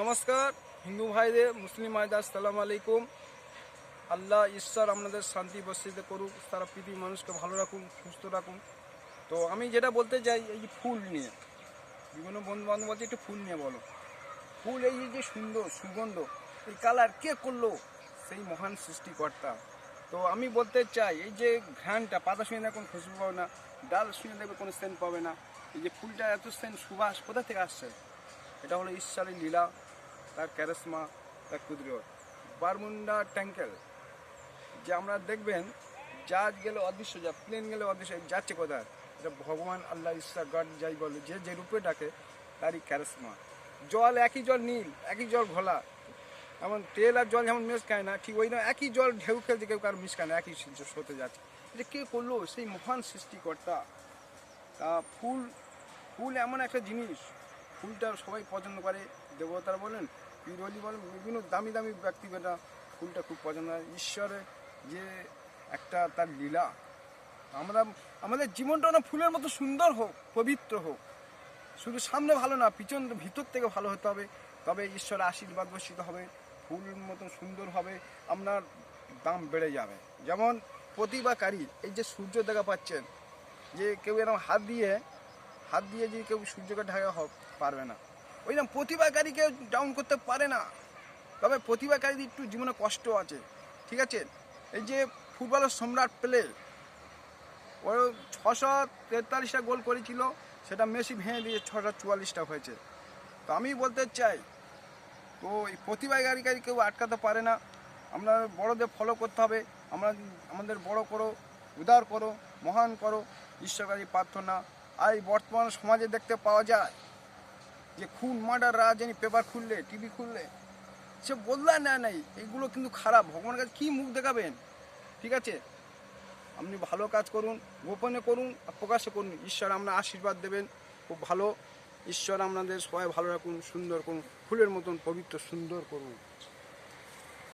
নমস্কার, হিন্দু ভাইদের, মুসলিম ভাইদের, আসসালামু আলাইকুম। আল্লাহ ঈশ্বর আপনাদের শান্তি বসিত করুক তারা পৃথিবীর মানুষকে ভালো রাখুন, সুস্থ রাখুন। তো আমি যেটা বলতে চাই, এই ফুল নিয়ে, বিভিন্ন বন্ধু বান্ধব বলছে একটু ফুল নিয়ে বলো। ফুল এই যে সুন্দর, সুগন্ধ, এই কালার কে করল সেই মহান সৃষ্টিকর্তা। তো আমি বলতে চাই, এই যে ঘ্রাণটা, পাতা শুনে দেখুন খুশবু পাবে না, ডাল শুনে দেখবে কোনো সেন্ট পাবে না। এই যে ফুলটা এত সেন্ট, সুবাস কোথা থেকে আসছে? এটা হলো ঈশ্বরী লীলা, তার ক্যারেসমা তার কুদরত। বারমুন্ডা ট্যাঙ্কেল যে আমরা দেখবেন, জাহাজ গেলে অদৃশ্য, যা প্লেন গেলে অদৃশ্য যাচ্ছে কোথায়? এটা ভগবান আল্লাহ, ঈশ্বর গড যাই বলে, যে যে রূপে ডাকে, তারই ক্যারেসমা জল একই জল নীল, একই জল ঘোলা। এমন তেল আর জল যেমন মিশ খায় না, ঠিক ওই না, একই জল ঢেউ খেলতে কেউ কারও মিশ খায় না, একই হতে যাচ্ছে। যে কে করল? সেই মহান সৃষ্টিকর্তা। তা ফুল ফুল এমন একটা জিনিস ফুলটা সবাই পছন্দ করে। দেবতারা বলেন, পিরলি বলেন, বিভিন্ন দামি দামি ব্যক্তি ব্যক্তিগতা ফুলটা খুব পছন্দ হয়। ঈশ্বরের যে একটা তার লীলা, আমরা, আমাদের জীবনটা না ফুলের মতো সুন্দর হোক, পবিত্র হোক। শুধু সামনে ভালো না, পিছন, ভিতর থেকে ভালো হতে হবে। তবে ঈশ্বরের আশীর্বাদ বর্ষিত হবে ফুলের মতো সুন্দর হবে, আপনার দাম বেড়ে যাবে। যেমন প্রতিভাকারী, এই যে সূর্য দেখা পাচ্ছেন, যে কেউ এরকম হাত দিয়ে হাত দিয়ে যদি কেউ সূর্যকে ঢাকা হ- পারবে না। ওই প্রতিভাকারী কেউ ডাউন করতে পারে না। তবে প্রতিভাকারীদের একটু জীবনে কষ্ট আছে। ঠিক আছে? এই যে ফুটবলের সম্রাট পেলে ও ছশো তেতাল্লিশটা গোল করেছিল, সেটা মেসি ভেঙে দিয়ে ছশো চুয়াল্লিশটা হয়েছে। তো আমি বলতে চাই, তো এই প্রতিভাকারীকারী কেউ আটকাতে পারে না। আমরা বড়দের ফলো করতে হবে। আমরা আমাদের বড় করো, উদার করো, মহান করো। ঈশ্বরকারী প্রার্থনা। এই বর্তমান সমাজে দেখতে পাওয়া যায় যে খুন, মার্ডার রাজধানী পেপার খুললে, টিভি খুললে, সে বদলা নেয় নাই। এগুলো কিন্তু খারাপ। ভগবানের কাছে কী মুখ দেখাবেন? ঠিক আছে? আপনি ভালো কাজ করুন, গোপনে করুন, আর প্রকাশে করুন। ঈশ্বর আমরা আশীর্বাদ দেবেন। খুব ভালো। ঈশ্বর আপনাদের সবাই ভালো রাখুন, সুন্দর করুন, ফুলের মতন পবিত্র, সুন্দর করুন।